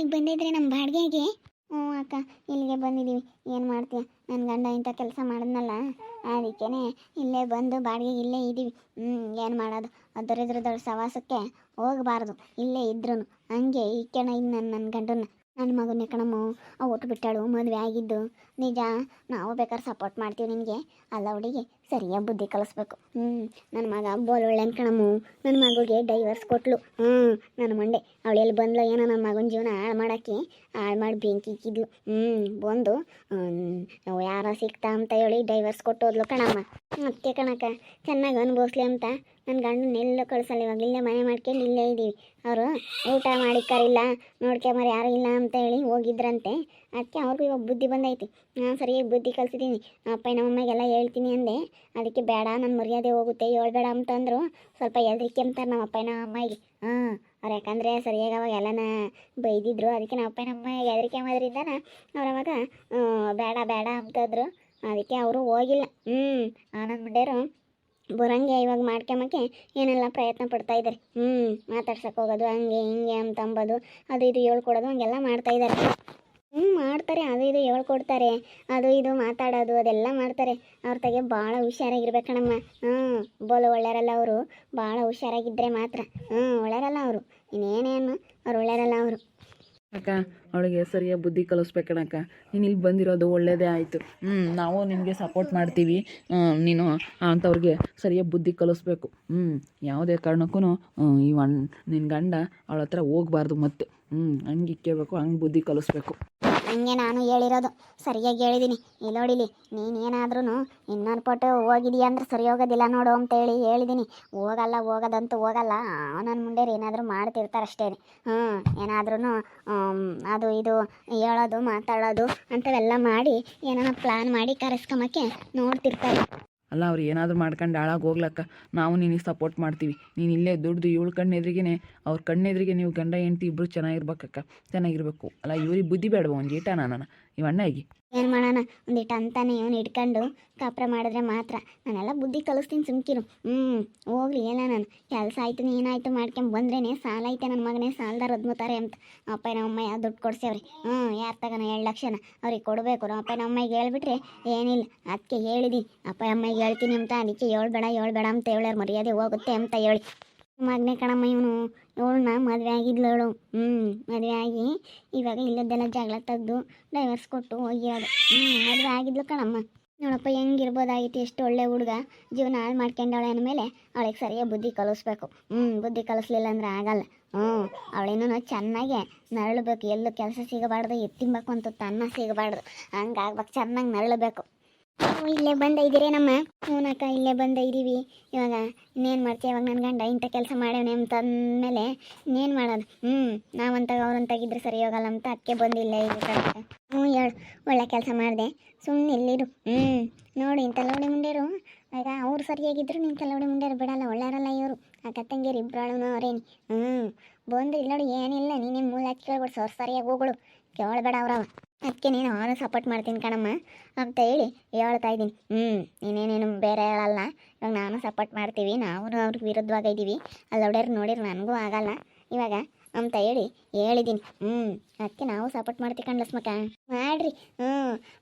ಇಲ್ಲಿಗೆ ಬಂದಿದ್ರೆ ನಮ್ಮ ಬಾಡಿಗೆಗೆ? ಹ್ಞೂ ಅಕ್ಕ, ಇಲ್ಲಿಗೆ ಬಂದಿದ್ದೀವಿ. ಏನು ಮಾಡ್ತೀಯ? ನನ್ನ ಗಂಡ ಇಂಥ ಕೆಲಸ ಮಾಡಿದ್ನಲ್ಲ ಅದಕ್ಕೇ ಇಲ್ಲೇ ಬಂದು ಬಾಡಿಗೆ ಇಲ್ಲೇ ಇದ್ದೀವಿ. ಹ್ಞೂ ಏನು ಮಾಡೋದು? ದರಿದ್ರದವ್ರ ದೊಡ್ಡ ಸವಾಸಕ್ಕೆ ಹೋಗಬಾರ್ದು. ಇಲ್ಲೇ ಇದ್ರು ಹಂಗೆ ಈಕೆಣ ಇನ್ನು ನನ್ನ ಗಂಡನ್ನ ನನ್ನ ಮಗನೇ ಕಣಮ್ಮ ಒಟ್ಟು ಬಿಟ್ಟಾಳು, ಮದುವೆ ಆಗಿದ್ದು. ನಿಜ, ನಾವು ಬೇಕಾದ್ರೆ ಸಪೋರ್ಟ್ ಮಾಡ್ತೀವಿ ನಿನಗೆ. ಅಲ್ಲ ಅವಳಿಗೆ ಸರಿಯಾಗಿ ಬುದ್ಧಿ ಕಲಿಸ್ಬೇಕು. ಹ್ಞೂ ನನ್ನ ಮಗ ಬೋಲ್ ಕಣಮ್ಮು. ನನ್ನ ಮಗುಗೆ ಡೈವರ್ಸ್ ಕೊಟ್ಲು. ಹ್ಞೂ ನನ್ನ ಮಂಡೆ. ಅವಳು ಎಲ್ಲಿ ಬಂದ್ಲು ಏನೋ ನನ್ನ ಮಗನ ಜೀವನ ಹಾಳು ಮಾಡೋಕ್ಕೆ, ಹಾಳು ಮಾಡಿ ಬೆಂಕಿ ಇಕ್ಕಿದ್ಲು. ಹ್ಞೂ ಬಂದು ಯಾರ ಸಿಕ್ತಾ ಅಂತ ಹೇಳಿ ಡೈವರ್ಸ್ ಕೊಟ್ಟೋದ್ಲು ಕಣಮ್ಮ. ಮತ್ತೆ ಕಣಕ್ಕ, ಚೆನ್ನಾಗಿ ಅನುಭವಿಸ್ಲಿ ಅಂತ. ನನ್ನ ಗಂಡನ ಎಲ್ಲೂ ಕಳ್ಸಲ್ಲ ಇವಾಗ. ಇಲ್ಲೇ ಮನೆ ಮಾಡ್ಕೊಂಡು ಇಲ್ಲೇ ಇದ್ದೀವಿ ಅವರು ಊಟ ಮಾಡಿಕ್ಕಾರಿಲ್ಲ ನೋಡ್ಕೊಂಬರು ಯಾರೂ ಇಲ್ಲ ಅಂತ ಹೇಳಿ ಹೋಗಿದ್ರಂತೆ. ಅದಕ್ಕೆ ಅವ್ರಿಗೂ ಇವಾಗ ಬುದ್ಧಿ ಬಂದೈತಿ. ನಾನು ಸರಿಯಾಗಿ ಬುದ್ಧಿ ಕಲಿಸಿದ್ದೀನಿ. ಅಪ್ಪ ನಮ್ಮ ಅಮ್ಮಗೆ ಹೇಳ್ತೀನಿ ಅಂದೆ. ಅದಕ್ಕೆ ಬೇಡ ನನ್ನ ಮರ್ಯಾದೆ ಹೋಗುತ್ತೆ, ಹೇಳ್ಬೇಡ ಅಂತಂದರು ಸ್ವಲ್ಪ ಎದ್ರಿಕೆ ಅಂತಾರೆ ನಮ್ಮ ಅಪ್ಪ, ನಮ್ಮ ಅಮ್ಮಗೆ. ಹಾಂ, ಅವ್ರು ಯಾಕಂದರೆ ಸರಿಯಾಗಿ ಅವಾಗ ಎಲ್ಲನ ಬೈದಿದ್ರು. ಅದಕ್ಕೆ ನಮ್ಮ ಅಪ್ಪನ ಅಮ್ಮಗೆ ಎದ್ರಿಕೆ ಮಾಡೋದ್ರಿಂದನ ಅವ್ರು ಅವಾಗ ಬೇಡ ಬೇಡ ಅಂತಂದ್ರು ಅದಕ್ಕೆ ಅವರು ಹೋಗಿಲ್ಲ. ಹ್ಞೂ ಆನಂದ್ ಮುಂಡೇರು ಬರಂಗೆ ಇವಾಗ ಮಾಡ್ಕೊಂಬಕ್ಕೆ ಏನೆಲ್ಲ ಪ್ರಯತ್ನ ಪಡ್ತಾ ಇದ್ದಾರೆ. ಹ್ಞೂ ಮಾತಾಡ್ಸಕ್ಕೆ ಹೋಗೋದು, ಹಂಗೆ ಹಿಂಗೆ ಅಂತ ಅಂಬೋದು, ಅದು ಇದು ಹೇಳ್ಕೊಡೋದು, ಹಂಗೆಲ್ಲ ಮಾಡ್ತಾ ಇದ್ದಾರೆ. ಹ್ಞೂ ಮಾಡ್ತಾರೆ, ಅದು ಇದು ಹೇಳ್ಕೊಡ್ತಾರೆ, ಅದು ಇದು ಮಾತಾಡೋದು, ಅದೆಲ್ಲ ಮಾಡ್ತಾರೆ. ಅವ್ರ ತಗೆ ಭಾಳ ಹುಷಾರಾಗಿರ್ಬೇಕಣಮ್ಮ ಹ್ಞೂ ಬೋಲು ಒಳ್ಳೆಯರಲ್ಲ ಅವರು, ಭಾಳ ಹುಷಾರಾಗಿದ್ದರೆ ಮಾತ್ರ. ಹ್ಞೂ ಒಳ್ಳೆಯರಲ್ಲ ಅವರು. ಇನ್ನೇನೇನು, ಅವ್ರು ಒಳ್ಳೆಯರಲ್ಲ ಅವರು. ಅಕ್ಕ, ಅವಳಿಗೆ ಸರಿಯಾಗಿ ಬುದ್ಧಿ ಕಲಿಸ್ಬೇಕಣಕ್ಕ ನೀನು ಇಲ್ಲಿ ಬಂದಿರೋದು ಒಳ್ಳೆಯದೇ ಆಯಿತು. ಹ್ಞೂ ನಾವು ನಿನಗೆ ಸಪೋರ್ಟ್ ಮಾಡ್ತೀವಿ. ನೀನು ಅಂಥವ್ರಿಗೆ ಸರಿಯಾಗಿ ಬುದ್ಧಿ ಕಲಿಸ್ಬೇಕು. ಹ್ಞೂ ಯಾವುದೇ ಕಾರಣಕ್ಕೂ ಈ ನಿನ್ನ ಗಂಡ ಅವಳ ಹತ್ರ ಹೋಗ್ಬಾರ್ದು ಮತ್ತೆ. ಹ್ಞೂ ಹಂಗೆ ಇಕ್ಕೇಬೇಕು, ಹಂಗೆ ಬುದ್ಧಿ ಕಲಿಸ್ಬೇಕು. ಹಂಗೆ ನಾನು ಹೇಳಿರೋದು ಸರಿಯಾಗಿ ಹೇಳಿದ್ದೀನಿ ಇಲ್ಲಿ ನೋಡಿಲಿ ನೀನು ಏನಾದ್ರೂ ಇನ್ನೊಂದು ಪಟ್ಟು ಹೋಗಿದೀಯ ಅಂದ್ರೆ ಸರಿ ಹೋಗೋದಿಲ್ಲ ನೋಡು ಅಂತೇಳಿ ಹೇಳಿದ್ದೀನಿ ಹೋಗಲ್ಲ, ಹೋಗೋದಂತೂ ಹೋಗಲ್ಲ. ನನ್ನ ಮುಂದೆ ಏನಾದರೂ ಮಾಡ್ತಿರ್ತಾರೆ ಅಷ್ಟೇ ಹ್ಞೂ ಏನಾದ್ರೂ ಅದು ಇದು ಹೇಳೋದು, ಮಾತಾಡೋದು ಅಂಥವೆಲ್ಲ ಮಾಡಿ ಏನೋ ಪ್ಲ್ಯಾನ್ ಮಾಡಿ ಕರೆಸ್ಕೊಂಬಕ್ಕೆ ನೋಡ್ತಿರ್ತಾರೆ. ಅಲ್ಲ, ಅವ್ರು ಏನಾದರೂ ಮಾಡ್ಕೊಂಡು ಹಾಳಾಗಿ ಹೋಗ್ಲಕ್ಕ. ನಾವು ನಿನಗೆ ಸಪೋರ್ಟ್ ಮಾಡ್ತೀವಿ. ನೀನು ಇಲ್ಲೇ ದುಡ್ದು ಇವಳು ಕಣ್ಣೆದ್ರಿಗೇ ಅವ್ರ ಕಣ್ಣೆದ್ರಿಗೆ ನೀವು ಗಂಡ, ಹೆಂಡ್ತಿ ಇಬ್ಬರು ಚೆನ್ನಾಗಿರ್ಬೇಕಕ್ಕ. ಚೆನ್ನಾಗಿರ್ಬೇಕು. ಅಲ್ಲ, ಇವ್ರಿಗೆ ಬುದ್ಧಿ ಬೇಡವ ಒಂದು ಈಟ ನಾನು ಇವ ಅಣ್ಣಗೆ ಏನು ಮಾಡೋಣ? ಒಂದಿಟ್ಟು ಅಂತಾನೆ ಇವನು ಇಟ್ಕೊಂಡು ಕಾಪ್ರ ಮಾಡಿದ್ರೆ ಮಾತ್ರ. ನಾನೆಲ್ಲ ಬುದ್ಧಿ ಕಲಿಸ್ತೀನಿ ಸುಮ್ಕಿರು. ಹ್ಮ್, ಹೋಗ್ಲಿ ಎಲ್ಲ ನಾನು. ಕೆಲಸ ಆಯ್ತು, ಏನಾಯ್ತು ಮಾಡ್ಕೊಂಡ್ ಬಂದ್ರೇನೆ ಸಾಲ ಐತೆ ನನ್ನ ಮಗನೇ, ಸಾಲದಾರ ಒದ್ಮುತ್ತಾರೆ ಅಂತ. ಅಪ್ಪ ಅಮ್ಮ ಯಾವ ದುಡ್ಡು ಕೊಡ್ಸೇವ್ರಿ. ಹ್ಞೂ ಯಾರು ತಗೋಣ ಎರಡು ಲಕ್ಷನ? ಅವ್ರಿಗೆ ಕೊಡ್ಬೇಕು. ಅಪ್ಪ ಅಮ್ಮಗೆ ಹೇಳ್ಬಿಟ್ರೆ ಏನಿಲ್ಲ. ಅದಕ್ಕೆ ಹೇಳಿದಿ. ಅಪ್ಪ ಅಮ್ಮಗೆ ಹೇಳ್ತೀನಿ ಅಂತ. ಅದಕ್ಕೆ ಹೇಳ್ಬೇಡ ಹೇಳ್ಬೇಡ ಅಂತ ಹೇಳ್ಯಾರ ಮರ್ಯಾದೆ ಹೋಗುತ್ತೆ ಅಂತ ಹೇಳಿ. ಮಗನೇ ಕಣಮ್ಮ ಇವನು. ಇವಳನ್ನ ಮದುವೆ ಆಗಿದ್ಲವಳು ಹ್ಞೂ ಮದುವೆ ಆಗಿ ಇವಾಗ ಇಲ್ಲದ್ದೆಲ್ಲ ಜಗಳ ತೆಗ್ದು ಡೈವರ್ಸ್ ಕೊಟ್ಟು ಹೋಗ್ಯಾಳು ಹ್ಞೂ ಮದುವೆ ಆಗಿದ್ಲು ಕಣಮ್ಮ. ನೋಡಪ್ಪ, ಹೆಂಗಿರ್ಬೋದಾಗಿತ್ತು ಎಷ್ಟು ಒಳ್ಳೆ ಹುಡುಗ. ಜೀವನ ಹಾಳು ಮಾಡ್ಕೊಂಡವಳೆ ಅಂದಮೇಲೆ ಅವಳಿಗೆ ಸರಿಯಾಗಿ ಬುದ್ಧಿ ಕಲಿಸ್ಬೇಕು. ಹ್ಞೂ ಬುದ್ಧಿ ಕಲಿಸ್ಲಿಲ್ಲ ಅಂದ್ರೆ ಆಗಲ್ಲ. ಹ್ಞೂ ಅವಳಿನ್ನೂ ಚೆನ್ನಾಗೆ ನರಳಬೇಕು. ಎಲ್ಲೂ ಕೆಲಸ ಸಿಗಬಾರ್ದು ಎತ್ತಿಂಬಕು ಅಂತ ತನ್ನ ಸಿಗಬಾರ್ದು. ಹಂಗಾಗ್ಬೇಕು, ಚೆನ್ನಾಗಿ ನರಳಬೇಕು. ಇಲ್ಲೇ ಬಂದ ಇದ್ದೀರಿ ನಮ್ಮ? ಹ್ಞೂನಕ್ಕ ಇಲ್ಲೇ ಬಂದ ಇದ್ದೀವಿ. ಇವಾಗ ಇನ್ನೇನು ಮಾಡ್ತೀವಿ ಇವಾಗ ನನ್ನ ಗಂಡ ಇಂಥ ಕೆಲಸ ಮಾಡ್ಯಾನೆ ಅಂತ ಅಂದಮೇಲೆ ಇನ್ನೇನು ಮಾಡೋದು? ಹ್ಞೂ ನಾವಂತಾಗ ಅವ್ರಂತಾಗಿದ್ರೆ ಸರಿ ಹೋಗಲ್ಲ ಅಂತ ಅದಕ್ಕೆ ಬಂದಿಲ್ಲ ಈಗ ಹ್ಞೂ ಹೇಳು, ಒಳ್ಳೆ ಕೆಲಸ ಮಾಡಿದೆ. ಸುಮ್ಮನೆ ಇಲ್ಲಿರು. ಹ್ಞೂ ನೋಡಿ, ಇಂಥ ಲೋಡಿ ಮುಂಡೇರು. ಆಗ ಅವ್ರು ಸರಿಯಾಗಿದ್ರು ನಿನ್ನ ಲೌಡಿ ಮುಂಡೇರು ಬಿಡಲ್ಲ. ಒಳ್ಳೆಯವರಲ್ಲ ಇವರು. ಆ ಕತ್ತಂಗಿರು ಇಬ್ಬರಾಳು ಅವ್ರೇನು. ಹ್ಞೂ ಬಂದು ಇಲ್ಲ ಏನಿಲ್ಲ ನೀನೇನು ಮೂಲ ಹಚ್ಚಿ ಕೇಳ್ಬಿಡು ಸರ್ ಸರಿಯಾಗಿ ಹೋಗಳು ಕೇಳಬೇಡ ಅವ್ರವ. ಅದಕ್ಕೆ ನೀನು ಅವನು ಸಪೋರ್ಟ್ ಮಾಡ್ತೀನಿ ಕಣಮ್ಮ. ಅಂತ ಹೇಳಿ, ಹೇಳ್ತಾ ಇದ್ದೀನಿ. ಹ್ಞೂ ನೀನೇನೇನು ಬೇರೆ ಹೇಳಲ್ಲ. ಇವಾಗ ನಾನು ಸಪೋರ್ಟ್ ಮಾಡ್ತೀವಿ ನಾವು ಅವ್ರಿಗೆ ವಿರುದ್ಧವಾಗಿದ್ದೀವಿ ಅಲ್ಲಿ ಹೊಡ್ಯಾರು ನೋಡಿರು ನನಗೂ ಆಗಲ್ಲ. ಇವಾಗ ಅಂತ ಹೇಳಿ ಹೇಳಿದ್ದೀನಿ. ಹ್ಞೂ ಅದಕ್ಕೆ ನಾವು ಸಪೋರ್ಟ್ ಮಾಡ್ತೀವಿ ಕಣ್ಲಸ್ಮಕ ಮಾಡ್ರಿ. ಹ್ಞೂ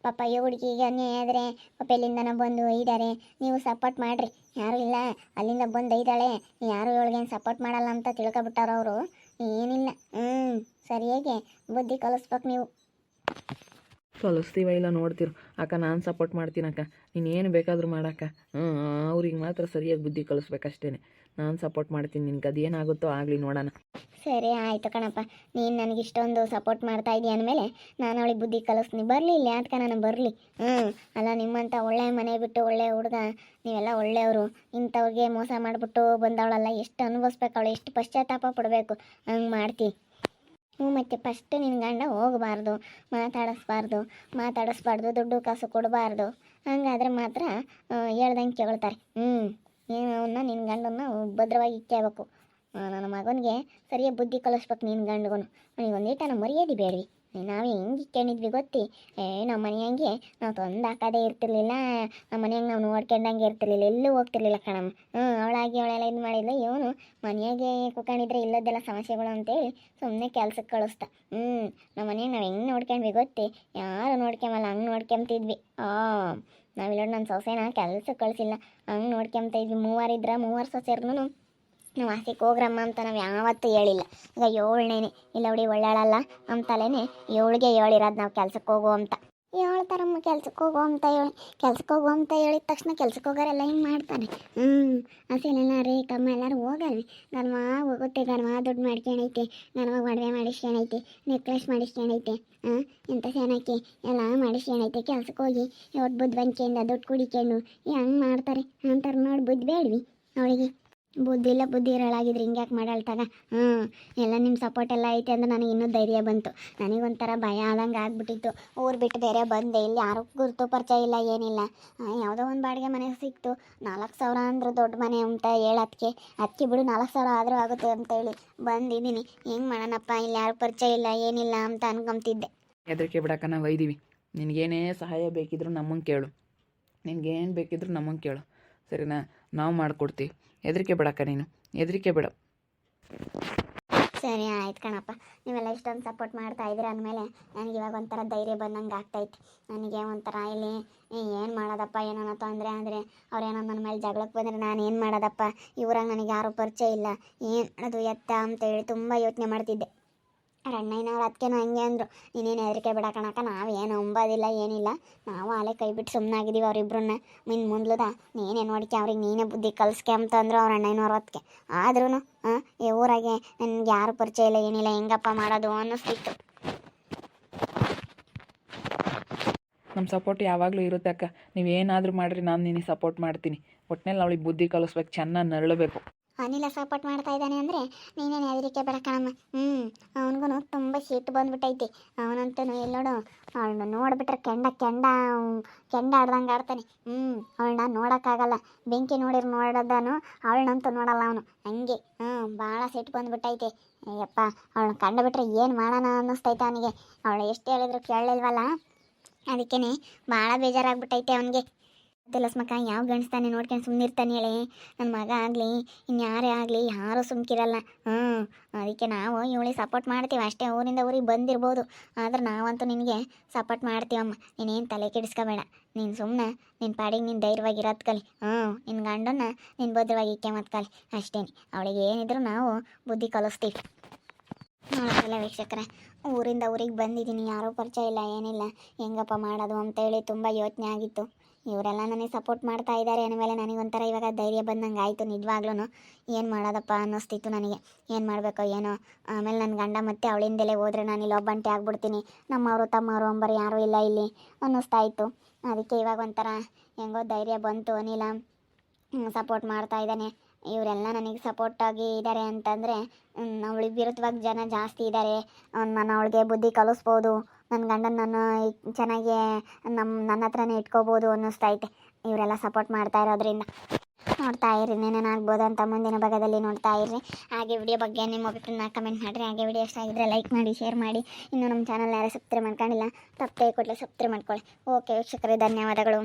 ಪಾಪ ಈ ಹುಡುಗಿಗೆ ಅನ್ಯಾಯ ಆದರೆ, ಪಾಪ ಎಲ್ಲಿಂದನ ಬಂದು ಒಯ್ದಾರೆ, ನೀವು ಸಪೋರ್ಟ್ ಮಾಡಿರಿ. ಯಾರೂ ಇಲ್ಲ, ಅಲ್ಲಿಂದ ಬಂದು ಒಯ್ದಾಳೆ. ಯಾರು ಇವಳಿಗೇನು ಸಪೋರ್ಟ್ ಮಾಡಲ್ಲ ಅಂತ ತಿಳ್ಕೊಬಿಟ್ಟಾರ ಅವರು. ಏನಿಲ್ಲ. ಹ್ಞೂ ಸರಿಯಾಗಿ ಬುದ್ಧಿ ಕಲಿಸ್ಬೇಕು ನೀವು. ಕಲಿಸ್ತೀವ ಇಲ್ಲ ನೋಡ್ತಿರು. ಅಕ್ಕ, ನಾನು ಸಪೋರ್ಟ್ ಮಾಡ್ತೀನಿ ಅಕ್ಕ. ನೀನು ಏನು ಬೇಕಾದರೂ ಮಾಡಕ್ಕ. ಹ್ಞೂ ಅವ್ರಿಗೆ ಮಾತ್ರ ಸರಿಯಾಗಿ ಬುದ್ಧಿ ಕಲಿಸ್ಬೇಕಷ್ಟೇ ನಾನು ಸಪೋರ್ಟ್ ಮಾಡ್ತೀನಿ ನಿನ್ಗೆ. ಅದೇನಾಗುತ್ತೋ ಆಗಲಿ ನೋಡೋಣ. ಸರಿ, ಆಯಿತು ಕಣಪ್ಪ. ನೀನು ನನಗೆ ಇಷ್ಟೊಂದು ಸಪೋರ್ಟ್ ಮಾಡ್ತಾ ಇದೀಯ ಅಂದಮೇಲೆ ನಾನು ಅವಳಿಗೆ ಬುದ್ಧಿ ಕಲಿಸ್ತೀನಿ ಬರಲಿ ಇಲ್ಲಿ ಯಾತ್ಕ ನಾನು ಬರಲಿ. ಹ್ಞೂ ಅಲ್ಲ ನಿಮ್ಮಂಥ ಒಳ್ಳೆ ಮನೆ ಬಿಟ್ಟು ಒಳ್ಳೆ ಹುಡುಗ, ನೀವೆಲ್ಲ ಒಳ್ಳೆಯವರು. ಇಂಥವ್ರಿಗೆ ಮೋಸ ಮಾಡಿಬಿಟ್ಟು ಬಂದವಳಲ್ಲ, ಎಷ್ಟು ಅನುಭವಿಸ್ಬೇಕು ಅವಳು, ಎಷ್ಟು ಪಶ್ಚಾತ್ತಾಪ ಪಡಬೇಕು. ಹಂಗೆ ಮಾಡ್ತೀನಿ ಹ್ಞೂ, ಮತ್ತೆ ಫಸ್ಟ್ ನಿನ್ನ ಗಂಡ ಹೋಗಬಾರ್ದು, ಮಾತಾಡಿಸ್ಬಾರ್ದು ಮಾತಾಡಿಸ್ಬಾರ್ದು, ದುಡ್ಡು ಕಾಸು ಕೊಡಬಾರ್ದು. ಹಂಗಾದ್ರೆ ಮಾತ್ರ ಹೇಳ್ದಂಗೆ ಕೇಳ್ತಾರೆ. ಹ್ಞೂ ನೀನು ಅವನ್ನ ನಿನ್ನ ಗಂಡನ್ನ ಭದ್ರವಾಗಿ ಇಕ್ಕೇಬೇಕು ನನ್ನ ಮಗನಿಗೆ ಸರಿಯಾಗಿ ಬುದ್ಧಿ ಕಲಿಸ್ಬೇಕು ನಿನ್ನ ಗಂಡಗೂ ಅವನಿಗೆ ತನ ಮರ್ಯಾದೆ ಬೇಡ್ರಿ ನಾವು ಹೆಂಗೆ ಇಕ್ಕೊಂಡಿದ್ವಿ ಗೊತ್ತಿ? ಏ ನಮ್ಮ ಮನೆಯಂಗೆ ನಾವು ತಂದು ಹಾಕೋದೇ ಇರ್ತಿರ್ಲಿಲ್ಲ ನಮ್ಮ ಮನೆಯಂಗೆ ನಾವು ನೋಡ್ಕೊಂಡಂಗೆ ಇರ್ತಿರ್ಲಿಲ್ಲ. ಎಲ್ಲೂ ಹೋಗ್ತಿರ್ಲಿಲ್ಲ ಕಣಮ್ಮ. ಹ್ಞೂ ಅವಳಾಗಿ ಅವಳೆಲ್ಲ ಇದು ಮಾಡಿಲ್ಲ ಇವನು ಮನೆಯಾಗೆ ಕುತ್ಕೊಂಡಿದ್ರೆ ಇಲ್ಲದೆಲ್ಲ ಸಮಸ್ಯೆಗಳು ಅಂತೇಳಿ ಸುಮ್ಮನೆ ಕೆಲ್ಸಕ್ಕೆ ಕಳಿಸ್ದ ಹ್ಞೂ ನಮ್ಮ ಮನೆಯಾಗ ನಾವು ಹೆಂಗೆ ನೋಡ್ಕೊಂಡ್ವಿ ಗೊತ್ತಿ? ಯಾರು ನೋಡ್ಕೊಂಬಲ್ಲ, ಹಂಗೆ ನೋಡ್ಕೊಂತಿದ್ವಿ ಆ ನಾವಿಲ್ಲ ನನ್ನ ಸೊಸೆನ ಕೆಲ್ಸಕ್ಕೆ ಕಳಿಸಿಲ್ಲ. ಹಂಗೆ ನೋಡ್ಕೊಂತ ಇದ್ವಿ. ಮೂವರಿದ್ರೆ ಮೂವರು ಸೊಸೆರ್ನು ನಾವು ಆಸೆಗೆ ಹೋಗ್ರಮ್ಮ ಅಂತ ನಾವು ಯಾವತ್ತೂ ಹೇಳಿಲ್ಲ. ಈಗ ಏಳನೇನೆ, ಇಲ್ಲ ಹುಡಿ ಒಳ್ಳೇಳಲ್ಲ ನಮ್ಮ ತಲೆನೇ, ಏಳಿಗೆ ಹೇಳಿರೋದು ನಾವು ಕೆಲ್ಸಕ್ಕೆ ಹೋಗೋ ಅಂತ. ಹೇಳ್ತಾರಮ್ಮ ಕೆಲ್ಸಕ್ಕೆ ಹೋಗೋ ಅಂತ ಹೇಳಿ ಕೆಲ್ಸಕ್ಕೆ ಹೋಗೋ ಅಂತ ಹೇಳಿದ ತಕ್ಷಣ ಕೆಲ್ಸಕ್ಕೆ ಹೋಗೋರೆಲ್ಲ ಹಿಂಗೆ ಮಾಡ್ತಾನೆ. ಹ್ಞೂ ಹಸಿಲೆಲ್ಲ ಕಮ್ಮ, ಎಲ್ಲರೂ ಹೋಗಲ್ವಿ? ಗನ್ಮ ಹೋಗುತ್ತೆ ಗನ್ಮ ದುಡ್ಡು ಮಾಡ್ಕೊಂಡೈತೆ ಗನ್ಮ ಒಡವೆ ಮಾಡಿಸ್ಕೊಂಡೈತಿ, ನೆಕ್ಲೆಸ್ ಮಾಡಿಸ್ಕೊಂಡೈತಿ ಹಾಂ ಇಂಥ ಸೇನಕ್ಕೆ ಎಲ್ಲ ಮಾಡಿಸ್ಕೊಂಡೈತೆ ಕೆಲ್ಸಕ್ಕೆ ಹೋಗಿ ಇವತ್ತು ಬುದ್ಧ ಬಂಕಿಯಿಂದ ದುಡ್ಡು ಕುಡಿಕೊಂಡು ಹಂಗೆ ಮಾಡ್ತಾರೆ. ಅಂತಾರೆ ನೋಡಿ ಬುದ್ಧ ಬೇಡ್ವಿ ಅವಳಿಗೆ ಬುದ್ಧಿ ಇಲ್ಲ, ಬುದ್ಧಿ ಇರಳಾಗಿದ್ರೆ ಹಿಂಗೆ ಯಾಕೆ ಮಾಡಾಳ್ತಾಗ? ಹ್ಞೂ ಎಲ್ಲ ನಿಮ್ಮ ಸಪೋರ್ಟ್ ಎಲ್ಲ ಐತೆ ಅಂದ್ರೆ ನನಗೆ ಇನ್ನೂ ಧೈರ್ಯ ಬಂತು. ನನಗೊಂಥರ ಭಯ ಆದಂಗೆ ಆಗ್ಬಿಟ್ಟಿತ್ತು. ಊರು ಬಿಟ್ಟು ಬೇರೆ ಬಂದೆ, ಇಲ್ಲಿ ಯಾರು ಗುರುತು ಪರಿಚಯ ಇಲ್ಲ, ಏನಿಲ್ಲ. ಯಾವುದೋ ಒಂದು ಬಾಡಿಗೆ ಮನೆ ಸಿಕ್ತು. ನಾಲ್ಕು ಸಾವಿರ ಅಂದ್ರೆ ದೊಡ್ಡ ಮನೆ ಅಂತ ಹೇಳೋದಕ್ಕೆ ಅದಕ್ಕೆ ಬಿಡು, ನಾಲ್ಕು ಸಾವಿರ ಆದರೂ ಆಗುತ್ತೆ ಅಂತೇಳಿ ಬಂದಿದ್ದೀನಿ. ಹೆಂಗೆ ಮಾಡೋಣಪ್ಪ, ಇಲ್ಲಿ ಯಾರು ಪರಿಚಯ ಇಲ್ಲ, ಏನಿಲ್ಲ ಅಂತ ಅನ್ಕೊಂತಿದ್ದೆ. ಹೆದರಿಕೆ ಬಿಡಕ್ಕ ನಾವು ಒಯ್ದೀವಿ. ನಿನಗೇನೇ ಸಹಾಯ ಬೇಕಿದ್ರು ನಮ್ಮಂಗೆ ಕೇಳು. ನಿನಗೇನು ಬೇಕಿದ್ರು ನಮ್ಮಂಗೆ ಕೇಳು. ಸರಿನಾ? ನಾವು ಮಾಡಿಕೊಡ್ತೀವಿ ಹೆದರಿಕೆ ಬಿಡಕ್ಕ ನೀನು. ಹೆದರಿಕೆ ಬಿಡ. ಸರಿ, ಆಯ್ತು ಕಣಪ್ಪ. ನೀವೆಲ್ಲ ಇಷ್ಟೊಂದು ಸಪೋರ್ಟ್ ಮಾಡ್ತಾ ಇದ್ದೀರ ಅಂದಮೇಲೆ ನನಗೆ ಇವಾಗ ಒಂಥರ ಧೈರ್ಯ ಬಂದಂಗೆ ಆಗ್ತೈತೆ. ನನಗೆ ಒಂಥರ ಇಲ್ಲಿ ಏನು ಮಾಡೋದಪ್ಪ ಏನೋ ತೊಂದರೆ ಅಂದರೆ ಅವ್ರೇನೋ ನನ್ನ ಮೇಲೆ ಜಗಳಕ್ಕೆ ಬಂದರೆ ನಾನು ಏನು ಮಾಡೋದಪ್ಪ? ಇವ್ರಾಗ ನನಗೆ ಯಾರೂ ಪರಿಚಯ ಇಲ್ಲ. ಏನು ಮಾಡೋದು ಎತ್ತ ಅಂತೇಳಿ ತುಂಬ ಯೋಚನೆ ಮಾಡ್ತಿದ್ದೆ. ಅಣ್ಣಯ್ಯನವ್ರು ಅದಕ್ಕೇನೋ ಹಂಗೆ ಅಂದರು. ನೀನೇನು ಹೆದರಿಕೆ ಬಿಡ ನಾವು ಏನು ಅಂಬೋದಿಲ್ಲ, ಏನಿಲ್ಲ. ನಾವು ಅಲೆ ಕೈ ಬಿಟ್ಟು ಸುಮ್ಮನಾಗಿದ್ದೀವಿ ಅವರಿಬ್ರನ್ನ. ನಿನ್ನ ಮುಂದ್ಲದ ನೀನೇ ನೋಡ್ಕೆ ಅವ್ರಿಗೆ ನೀನೇ ಬುದ್ಧಿ ಕಲಿಸ್ಕೆ ಅಂತಂದ್ರು ಅವ್ರ ಅಣ್ಣಯ್ಯನವ್ರು ಅದಕ್ಕೆ ಆದ್ರೂ ಹಾಂ ಈ ಊರಾಗೆ ನನಗೆ ಯಾರು ಪರಿಚಯ ಇಲ್ಲ, ಏನಿಲ್ಲ, ಹೆಂಗಪ್ಪ ಮಾಡೋದು ಅನ್ನಿಸ್ತಿತ್ತು. ನಮ್ಮ ಸಪೋರ್ಟ್ ಯಾವಾಗಲೂ ಇರುತ್ತೆ ಅಕ್ಕ. ನೀವೇನಾದರೂ ಮಾಡಿರಿ, ನಾನು ನಿನಗೆ ಸಪೋರ್ಟ್ ಮಾಡ್ತೀನಿ. ಒಟ್ಟಿನಲ್ಲಿ ಅವಳಿಗೆ ಬುದ್ಧಿ ಕಲಿಸ್ಬೇಕು, ಚೆನ್ನಾಗಿ ನರಳಬೇಕು. ಅನಿಲ ಸಪೋರ್ಟ್ ಮಾಡ್ತಾ ಇದ್ದಾನೆ ಅಂದರೆ ನೀನೇನು ಹೆದರಿಕೆ ಬೇಡ ಕಣಮ್ಮ? ಹ್ಞೂ ಅವನಿಗೂ ತುಂಬ ಸಿಟ್ಟು ಬಂದ್ಬಿಟ್ಟೈತಿ. ಅವನಂತೂ ಎಲ್ಲೋಡು ಅವಳನ್ನ ನೋಡಿಬಿಟ್ರೆ ಕೆಂಡ ಕೆಂಡ ಕೆಂಡ ಆಡ್ದಂಗೆ ಆಡ್ತಾನೆ. ಹ್ಞೂ ಅವಳನ್ನ ನೋಡೋಕ್ಕಾಗಲ್ಲ. ಬೆಂಕಿ ನೋಡಿರ್ ನೋಡೋದನು ಅವಳನ್ನಂತೂ ನೋಡಲ್ಲ ಅವನು. ಹಂಗೆ ಹ್ಞೂ ಭಾಳ ಸಿಟ್ಟು ಬಂದ್ಬಿಟ್ಟೈತೆ. ಅಯ್ಯಪ್ಪ ಅವಳನ್ನ ಕಂಡುಬಿಟ್ರೆ ಏನು ಮಾಡೋಣ ಅನ್ನಿಸ್ತೈತೆ ಅವನಿಗೆ. ಅವಳು ಎಷ್ಟು ಹೇಳಿದ್ರು ಕೇಳಲಿಲ್ವಲ್ಲ? ಅದಕ್ಕೇ ಭಾಳ ಬೇಜಾರಾಗ್ಬಿಟ್ಟೈತೆ ಅವನಿಗೆ. ಲಸ್ಮಕ್ಕ ಯಾವ ಗಂಡಸ್ತಾನೆ ನೋಡ್ಕೊಂಡು ಸುಮ್ಮನಿರ್ತಾನೆ ಹೇಳಿ. ನನ್ನ ಮಗ ಆಗಲಿ ಇನ್ಯಾರೇ ಆಗಲಿ, ಯಾರೂ ಸುಮ್ಕಿರಲ್ಲ. ಹ್ಞೂ ಅದಕ್ಕೆ ನಾವು ಇವಳಿಗೆ ಸಪೋರ್ಟ್ ಮಾಡ್ತೀವಿ. ಅಷ್ಟೇ ಊರಿಂದ ಊರಿಗೆ ಬಂದಿರ್ಬೋದು. ಆದ್ರೆ ನಾವಂತೂ ನಿನಗೆ ಸಪೋರ್ಟ್ ಮಾಡ್ತೀವಮ್ಮ. ನೀನೇನು ತಲೆ ಕೆಡಿಸ್ಕೋಬೇಡ. ನೀನು ಸುಮ್ಮನೆ ನಿನ್ನ ಪಾಡಿಗೆ ನೀನು ಧೈರ್ಯವಾಗಿ ಇರೋದು ಕಲಿ. ಹ್ಞೂ ನಿನ್ನ ಗಂಡನ್ನ ನೀನು ಭದ್ರವಾಗಿ ಇಕ್ಕೊಂಬತ್ ಕಲಿ. ಅಷ್ಟೇ ಅವಳಿಗೆ ಏನಿದ್ರು ನಾವು ಬುದ್ಧಿ ಕಲಿಸ್ತೀವಿ. ನೋಡೋದಲ್ಲ ವೀಕ್ಷಕರೇ, ಊರಿಂದ ಊರಿಗೆ ಬಂದಿದ್ದೀನಿ ಯಾರೂ ಪರಿಚಯ ಇಲ್ಲ, ಏನಿಲ್ಲ. ಹೆಂಗಪ್ಪ ಮಾಡೋದು ಅಂತೇಳಿ ತುಂಬ ಯೋಚನೆ ಆಗಿತ್ತು. ಇವರೆಲ್ಲ ನನಗೆ ಸಪೋರ್ಟ್ ಮಾಡ್ತಾ ಇದ್ದಾರೆ ಅಂದಮೇಲೆ ನನಗೊಂಥರ ಇವಾಗ ಧೈರ್ಯ ಬಂದಂಗೆ ಆಯಿತು. ನಿಜವಾಗ್ಲೂ ಏನು ಮಾಡೋದಪ್ಪ ಅನ್ನಿಸ್ತಿತ್ತು ನನಗೆ. ಏನು ಮಾಡಬೇಕು, ಏನೋ? ಆಮೇಲೆ ನನ್ನ ಗಂಡ ಮತ್ತೆ ಅವಳಿಂದಲೇ ಹೋದ್ರೆ ನಾನು ಇಲ್ಲಿ ಒಬ್ಬಂಟಿ ಆಗ್ಬಿಡ್ತೀನಿ. ನಮ್ಮವರು, ತಮ್ಮವರು, ಅಂಬರು ಯಾರೂ ಇಲ್ಲ ಇಲ್ಲಿ ಅನ್ನಿಸ್ತಾ ಇತ್ತು. ಅದಕ್ಕೆ ಇವಾಗ ಒಂಥರ ಹೆಂಗೋ ಧೈರ್ಯ ಬಂತು. ಅನಿಲ ಸಪೋರ್ಟ್ ಮಾಡ್ತಾ ಇದ್ದಾನೆ. ಇವರೆಲ್ಲ ನನಗೆ ಸಪೋರ್ಟಾಗಿ ಇದ್ದಾರೆ ಅಂತಂದರೆ ಅವಳಿಗೆ ವಿರುದ್ಧವಾಗಿ ಜನ ಜಾಸ್ತಿ ಇದ್ದಾರೆ ನಾನು ಅವಳಿಗೆ ಬುದ್ಧಿ ಕಲಿಸ್ಬೋದು. ನನ್ನ ಗಂಡನ ನಾನು ಚೆನ್ನಾಗಿ ನಮ್ಮ ನನ್ನ ಹತ್ರನೇ ಇಟ್ಕೋಬೋದು ಅನ್ನಿಸ್ತೈತೆ ಇವರೆಲ್ಲ ಸಪೋರ್ಟ್ ಮಾಡ್ತಾ ಇರೋದ್ರಿಂದ. ನೋಡ್ತಾ ಇರಿ ಏನೇನಾಗ್ಬೋದು ಅಂತ ಮುಂದಿನ ಭಾಗದಲ್ಲಿ ನೋಡ್ತಾ ಇರ್ರಿ. ಹಾಗೆ ವಿಡಿಯೋ ಬಗ್ಗೆ ನಿಮ್ಮ ಅಭಿಪ್ರಾಯನ ಕಮೆಂಟ್ ಮಾಡಿರಿ. ಹಾಗೆ ವಿಡಿಯೋ ಇಷ್ಟ ಆಗಿದ್ರೆ ಲೈಕ್ ಮಾಡಿ ಶೇರ್ ಮಾಡಿ. ಇನ್ನು ನಮ್ಮ ಚಾನಲ್ ಯಾರು ಸಬ್ಸ್ಕ್ರೈಬ್ ಮಾಡ್ಕೊಂಡಿಲ್ಲ, ತಪ್ಪೇ ಕೊಡಲಿ ಸಬ್ಸ್ಕ್ರೈಬ್ ಮಾಡ್ಕೊಳ್ಳಿ. ಓಕೆ ವೀಕ್ಷಕರೇ, ಧನ್ಯವಾದಗಳು.